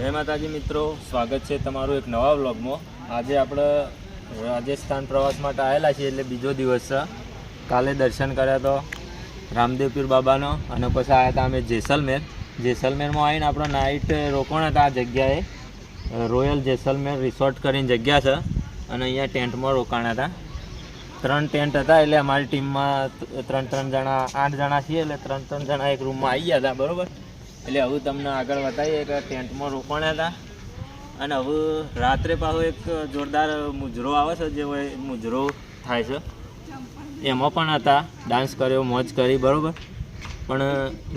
જય માતાજી મિત્રો, સ્વાગત છે તમારું એક નવા વ્લોગમાં. આજે આપણે રાજસ્થાન પ્રવાસ માટે આવેલા છીએ એટલે બીજો દિવસ કાલે દર્શન કર્યા તો રામદેવ પીર બાબાનો અને પછી આવ્યા હતા અમે જેસલમેર. જેસલમેરમાં આવીને આપણે નાઇટ રોકાણ હતા આ જગ્યાએ. રોયલ જેસલમેર રિસોર્ટ કરીને જગ્યા છે અને અહીંયા ટેન્ટમાં રોકાણા હતા. ત્રણ ટેન્ટ હતા એટલે અમારી ટીમમાં ત્રણ ત્રણ જણા, આઠ જણા છીએ એટલે ત્રણ ત્રણ જણા એક રૂમમાં આવી ગયા હતા, બરોબર? એટલે હવે તમને આગળ બતાવીએ કે ટેન્ટમાં રોકાણા હતા અને હવે રાત્રે પાછો એક જોરદાર મુજરો આવે છે, જે હોય મુજરો થાય છે. એમાં પણ હતા, ડાન્સ કર્યો, મોજ કરી, બરાબર? પણ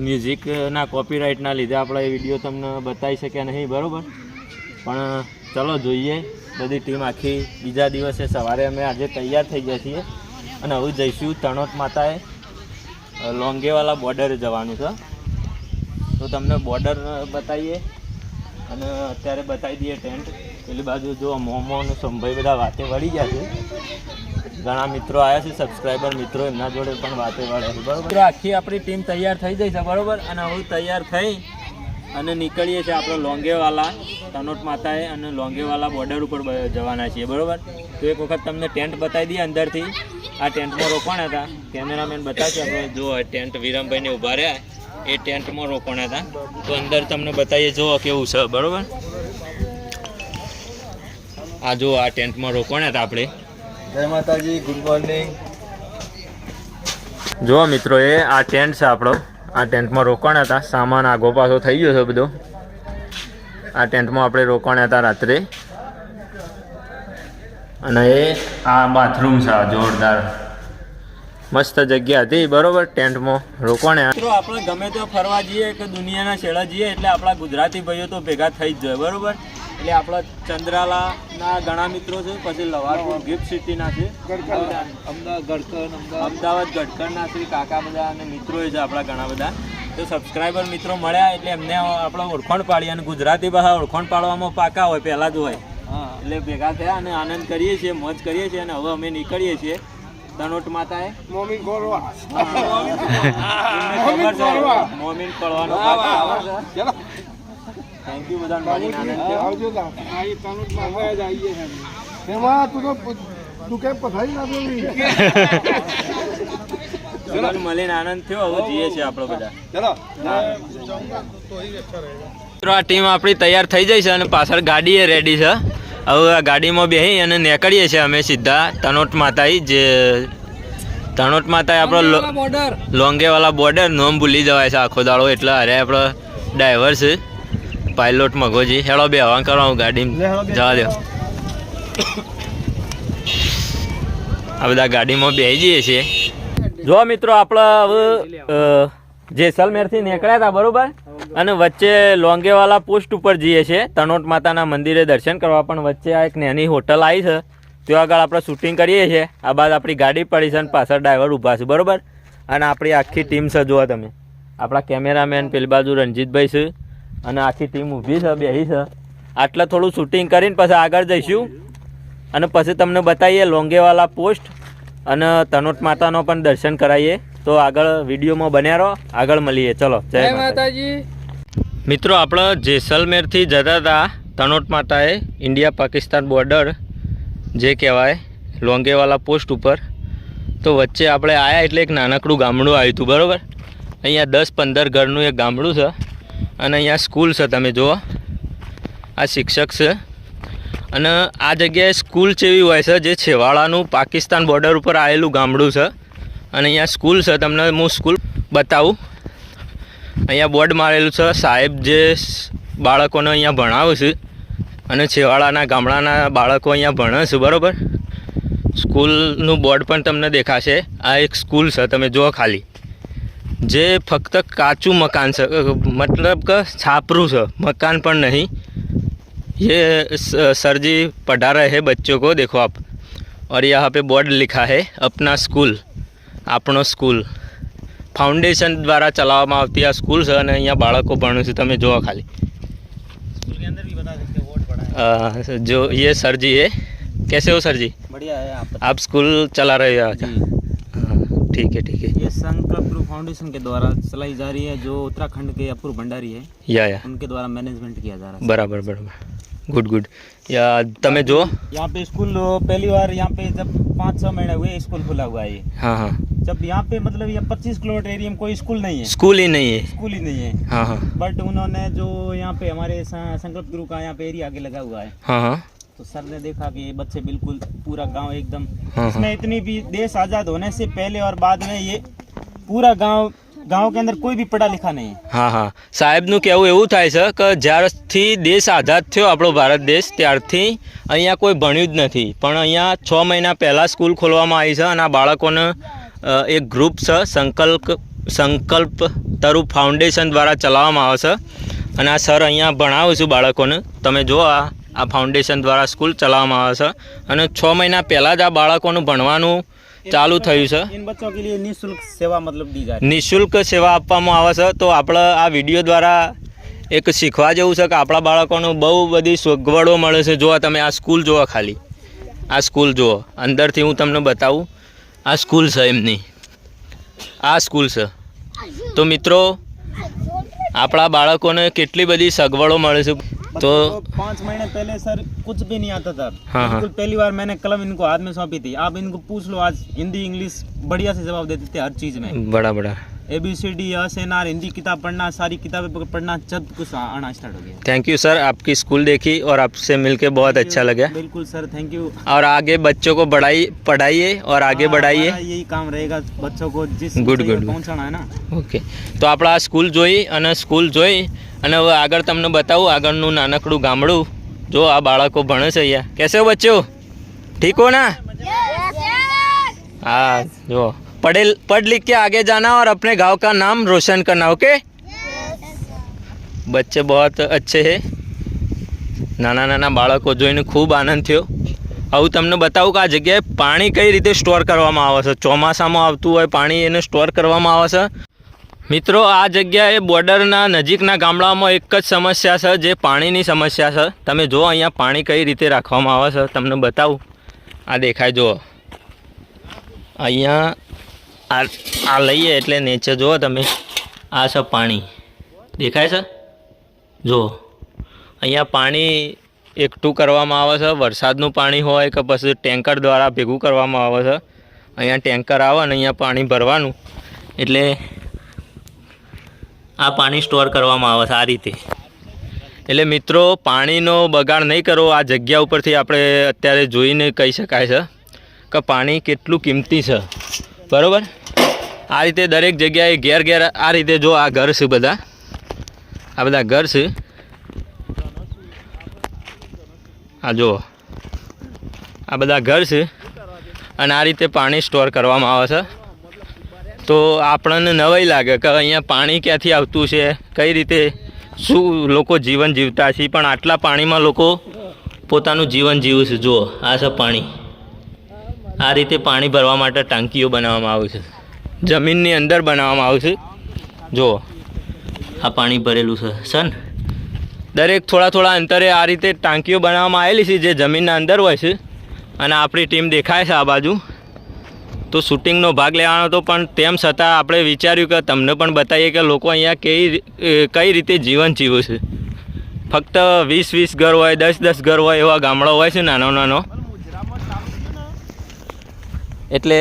મ્યુઝિકના કોપીરાઇટના લીધે આપણે એ વીડિયો તમને બતાવી શક્યા નહીં, બરાબર? પણ ચલો જોઈએ, બધી ટીમ આખી બીજા દિવસે સવારે અમે આજે તૈયાર થઈ ગયા છીએ. અને હવે જઈશું તણોટ માતાએ લોંગેવાલા બોર્ડરે જવાનું છે. તો તમને બોર્ડર બતાવીએ. અને અત્યારે બતાવી દઈએ ટેન્ટ પેલી બાજુ જો મોમો અને સંભાઈ બધા વાતે વળી ગયા છે. ઘણા મિત્રો આવ્યા છે સબસ્ક્રાઈબર મિત્રો, એમના જોડે પણ વાતે વળ્યા છે, બરાબર? આખી આપણી ટીમ તૈયાર થઈ જઈ છે, બરાબર? અને હવે તૈયાર થઈ અને નીકળીએ છીએ આપણે લોંગેવાલા તનોટ માતાએ અને લોંગેવાલા બોર્ડર ઉપર જવાના છીએ, બરાબર? તો એક વખત તમને ટેન્ટ બતાવી દઈએ અંદરથી. આ ટેન્ટમાં રોકાણ હતા. કેમેરામેન બતાવશે, આપણે જો ટેન્ટ વિરમભાઈને ઊભા રહ્યા. એ ટેન્ટમાં રોકાણા હતા. તો અંદર તમને બતાવીએ જુઓ કેવું છે બરાબર? આ જો આ ટેન્ટમાં રોકાણા હતા આપણે. જય માતાજી ગુડ મોર્નિંગ. જુઓ મિત્રો એ આ ટેન્ટ છે આપણો. આ ટેન્ટમાં રોકાણા હતા. સામાન આગો પાછો થઈ ગયો છે બધો. આ ટેન્ટમાં આપણે રોકાણા હતા રાત્રે. અને એ આ બાથરૂમ છે જોરદાર. મસ્ત જગ્યા હતી બરોબર ટેન્ટમાં. રોકાણે મિત્રો આપણે ગમે તો ફરવા જઈએ કે દુનિયાના છેડા જઈએ એટલે આપણા ગુજરાતી ભાઈઓ તો ભેગા થઈ જ જોઈએ બરોબર? એટલે આપણા ચંદ્રાલાના ઘણા મિત્રો છે પછી લવારપુર ગિફ્ટ સિટીના છે. અમદાવાદ ગઢકરના શ્રી કાકા બધા અને મિત્રો છે આપણા ઘણા બધા. તો સબસ્ક્રાઈબર મિત્રો મળ્યા એટલે એમને આપણે ઓળખાણ પાડી અને ગુજરાતી ભાષા ઓળખાણ પાડવામાં પાકા હોય પહેલાં જ હોય. હા. એટલે ભેગા થયા અને આનંદ કરીએ છીએ મોજ કરીએ છીએ અને હવે અમે નીકળીએ છીએ. તનોટ માતાએ. મોમી ગોરવા. એમને ખબર છે મોમીન પડવાનો ચલો. થેન્ક યુ બધાને મળીને આનંદ થયો આવજો આઈ તાનું માંગવા જ આઈએ છે. એમાં તું તો તું કેમ પથારી ના દેવી મળીને આનંદ થયો. હવે જઈએ છીએ આપણે બધા. ચલો. મિત્રો આ ટીમ આપણી તૈયાર થઈ જઈ છે અને પાછળ ગાડી એ રેડી છે. હવે આ ગાડીમાં બેસી અને નીકળીએ છીએ અમે સીધા તનોટ માતાઈ જે તનોટ માતાએ આપણો લોંગેવાલા બોર્ડર. નોમ ભૂલી જવાય છે આખો દાડો. એટલે અરે આપણો ડ્રાઈવર છે પાયલોટ મગોજી. હેડો બે હવા કરો ગાડી. જવા દો. આ બધા ગાડીમાં બેસી જઈએ છીએ. જો મિત્રો આપણે હવે જેસલમેરથી નીકળ્યા હતા બરોબર? અને વચ્ચે લોંગેવાલા પોસ્ટ ઉપર જઈએ છીએ. તનોટ માતાના મંદિરે દર્શન કરવા પણ વચ્ચે આ એક નાની હોટલ આવી છે. ત્યાં આગળ આપણે શૂટિંગ કરીએ છીએ. આ બાદ આપણી ગાડી પડી છે અને પાછળ ડ્રાઈવર ઊભા છે, બરોબર? અને આપણી આખી ટીમ છે, જોવા તમે. આપણા કેમેરામેન પેલી બાજુ રણજીતભાઈ છે અને આખી ટીમ ઊભી છે બેસી છે. આટલે થોડું શૂટિંગ કરીને પછી આગળ જઈશું. અને પછી તમને બતાવીએ લોંગેવાલા પોસ્ટ. અને તનોટ માતાનો પણ દર્શન કરાવીએ તો આગળ વિડીયોમાં બન્યા રહો. આગળ મળીએ. ચલો જય માતાજી. મિત્રો આપણે જેસલમેરથી જતા હતા તનોટ માતાએ ઇન્ડિયા પાકિસ્તાન બોર્ડર જે કહેવાય લોંગેવાલા પોસ્ટ ઉપર. તો વચ્ચે આપણે આવ્યા એટલે એક નાનકડું ગામડું આવ્યું હતું બરાબર? અહીંયા દસ પંદર ઘરનું એક ગામડું છે. અને અહીંયા સ્કૂલ છે તમે જુઓ. આ શિક્ષક છે. અને આ જગ્યાએ સ્કૂલ જેવી હોય છે, જે છેવાડાનું પાકિસ્તાન બોર્ડર ઉપર આવેલું ગામડું છે. અને અહીંયા સ્કૂલ છે, તમને હું સ્કૂલ બતાવું. અહીંયા બોર્ડ મારેલું છે, સાહેબ જે બાળકોને અહીંયા ભણાવે છે અને છેવાડાના ગામડાના બાળકો અહીંયા ભણે છે, બરાબર? સ્કૂલનું બોર્ડ પણ તમને દેખાશે. આ એક સ્કૂલ છે, તમે જુઓ ખાલી. જે ફક્ત કાચું મકાન છે મતલબ કે છાપરું છે, મકાન પણ નહીં. ये सर जी पढ़ा रहे हैं बच्चों को देखो आप। और यहाँ पे बोर्ड लिखा है अपना स्कूल આપણો स्कूल। फाउंडेशन द्वारा चलाती આવતી આ સ્કૂલ છે અને અહીંયા બાળકો ભણે છે તમે જોવા ખાલી जो ये सर जी है कैसे हो सर जी? बढ़िया है आप आप स्कूल चला रहे हो ठीक है ठीक है। ये संकल्प फाउंडेशन के द्वारा चलाई जा रही है जो उत्तराखंड के अपूर्व भंडारी है। या या। उनके द्वारा मैनेजमेंट किया जा रहा है। बराबर बराबर। गुड गुड या तमें जो? यहाँ पे स्कूल पहली बार यहाँ पे जब पाँच छः महीने हुए स्कूल खुला हुआ है हाँ हाँ। जब यहाँ पे मतलब ये 25 किलोमीटर एरिया में कोई स्कूल नहीं है। स्कूल ही नहीं है। स्कूल ही नहीं है। हाँ हाँ। बट उन्होंने जो यहाँ पे हमारे संकल्प गुरु का यहाँ पे एरिया आगे लगा हुआ है। हाँ हाँ। तो सर ने देखा कि ये बच्चे बिल्कुल पूरा गांव एकदम हाँ, इसमें इतनी भी देश आज़ाद होने से पहले और बाद में ये पूरा गांव गांव के अंदर कोई भी पढ़ा लिखा नहीं है હા હા સાહેબનું કહેવું એવું થાય છે કે જ્યારથી દેશ આઝાદ થયો આપણો ભારત દેશ ત્યારથી અહીંયા કોઈ ભણ્યું જ નથી પણ અહીંયા છ મહિના પહેલાં સ્કૂલ ખોલવામાં આવી છે અને આ બાળકોને અ, એક ગ્રુપ છે સંકલ્પ સંકલ્પ તરુ ફાઉન્ડેશન દ્વારા ચલાવવામાં આવે છે અને આ સર અહીંયા ભણાવું છું બાળકોને તમે જો આ આ ફાઉન્ડેશન દ્વારા સ્કૂલ ચલાવવામાં આવે છે અને છ મહિના પહેલાં જ આ બાળકોનું ભણવાનું ચાલુ થયું છે इन बच्चों के लिए निःशुल्क सेवा मतलब दी जा रही નિઃશુલ્ક સેવા આપવામાં આવે છે તો આપણે આ વિડીયો દ્વારા એક શીખવા જેવું છે કે આપણા બાળકોનું બહુ બધી સગવડો મળે છે જો તમે આ સ્કૂલ જુઓ ખાલી આ સ્કૂલ જુઓ અંદરથી હું તમને બતાવું આ સ્કૂલ છે એમની આ સ્કૂલ છે તો મિત્રો આપણા બાળકોને કેટલી બધી સગવડો મળે છે है તો बच्चों को पाँच महीने पहले सर कुछ भी नहीं आता था हाँ, हाँ। बिल्कुल पहली बार मैंने कलम इनको हाथ में सौंपी थी आप इनको पूछ लो आज हिंदी इंग्लिश बढ़िया से जवाब देते थे हर चीज में बड़ा बड़ा A B C D S N R Hindi किताब पढ़ना सारी किताबें पढ़ना जब कुछ आना स्टार्ट हो गया थैंक यू सर आपकी स्कूल देखी और आपसे मिलके बहुत अच्छा लगा बिल्कुल सर थैंक यू और आगे बच्चों को बढ़ाई पढ़ाइए और आगे हाँ, बढ़ाइए हमारा यही काम रहेगा बच्चों को जिस Good, ऊंचाई good, पर good. पहुंचाना है ना ઓકે તો આપણે આ સ્કૂલ જોઈ અને સ્કૂલ જોઈ અને હવે આગળ તમને બતાવું આગળનું નાનકડું ગામડું જો આ બાળકો ભણે છે અહીંયા કેસે હો બચ્ચો ઠીક હો ના हाँ जो पढ़े पढ़ लिख के आगे जाना और अपने गांव का नाम रोशन करना ओके બચ્ચે બહોત અચ્છે હે નાના નાના બાળકો જોઈને ખૂબ આનંદ થયો હવે તમને બતાવું કે આ જગ્યાએ પાણી કઈ રીતે સ્ટોર કરવામાં આવે છે ચોમાસામાં આવતું હોય પાણી એને સ્ટોર કરવામાં આવે છે મિત્રો આ જગ્યાએ બોર્ડરના નજીકના ગામડાઓમાં એક જ સમસ્યા છે જે પાણીની સમસ્યા છે તમે જુઓ અહીંયા પાણી કઈ રીતે રાખવામાં આવે છે તમને બતાવું આ દેખાય જુઓ અહીંયા આ આ લઈએ એટલે નીચે જુઓ તમે. આ છે પાણી. દેખાય છે? જુઓ. અહીંયા પાણી એકઠું કરવામાં આવે છે. વરસાદનું પાણી હોય કે પછી ટેન્કર દ્વારા ભેગું કરવામાં આવે છે. અહીંયા ટેન્કર આવે ને અહીંયા પાણી ભરવાનું. એટલે આ પાણી સ્ટોર કરવામાં આવે છે આ રીતે. એટલે મિત્રો, પાણીનો બગાડ નહીં કરવો આ જગ્યા ઉપરથી આપણે અત્યારે જોઈને કહી શકાય છે કે પાણી કેટલું કિંમતી છે. બરાબર? આ રીતે દરેક જગ્યાએ ઘેર ઘેર આ રીતે જો આ ઘર છે બધા. આ બધા ઘર છે. આ જુઓ. આ બધા ઘર છે અને આ રીતે પાણી સ્ટોર કરવામાં આવે છે. તો આપણને નવાઈ લાગે કે અહીંયા પાણી ક્યાંથી આવતું છે, કઈ રીતે શું લોકો જીવન જીવતા છે, પણ આટલા પાણીમાં લોકો પોતાનું જીવન જીવું છે. જુઓ, આ છે પાણી. આ રીતે પાણી ભરવા માટે ટાંકીઓ બનાવવામાં આવે છે. જમીનની અંદર બનાવવામાં આવશે જુઓ. આ પાણી ભરેલું છે. સન? દરેક થોડા થોડા અંતરે આ રીતે ટાંકીઓ બનાવવામાં આવેલી છે જે જમીનના અંદર હોય છે. અને આપણી ટીમ દેખાય છે આ બાજુ. તો શૂટિંગનો ભાગ લેવાનો હતો પણ તેમ છતાં આપણે વિચાર્યું કે તમને પણ બતાવીએ કે લોકો અહીંયા કઈ કઈ રીતે જીવન જીવે છે. ફક્ત વીસ વીસ ઘર હોય દસ દસ ઘર હોય એવા ગામડો હોય છે નાનો નાનો. એટલે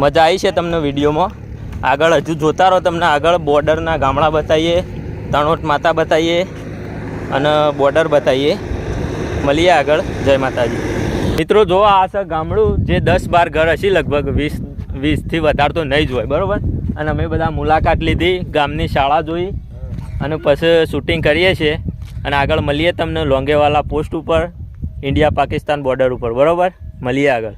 મજા આવી છે તમને વિડીયોમાં. આગળ હજુ જોતા રહો તમને આગળ, બોર્ડરના ગામડા બતાવીએ, તણોટ માતા બતાવીએ અને બોર્ડર બતાવીએ. મળીએ આગળ. જય માતાજી. મિત્રો, જો આ છે ગામડું, જે દસ બાર ઘર હશે, લગભગ વીસ, વીસથી વધારે તો નહીં જ હોય, બરાબર? અને અમે બધા મુલાકાત લીધી, ગામની શાળા જોઈ અને પછી શૂટિંગ કરીએ છીએ. અને આગળ મળીએ તમને લોંગેવાલા પોસ્ટ ઉપર, ઇન્ડિયા પાકિસ્તાન બોર્ડર ઉપર, બરાબર? મળીએ આગળ.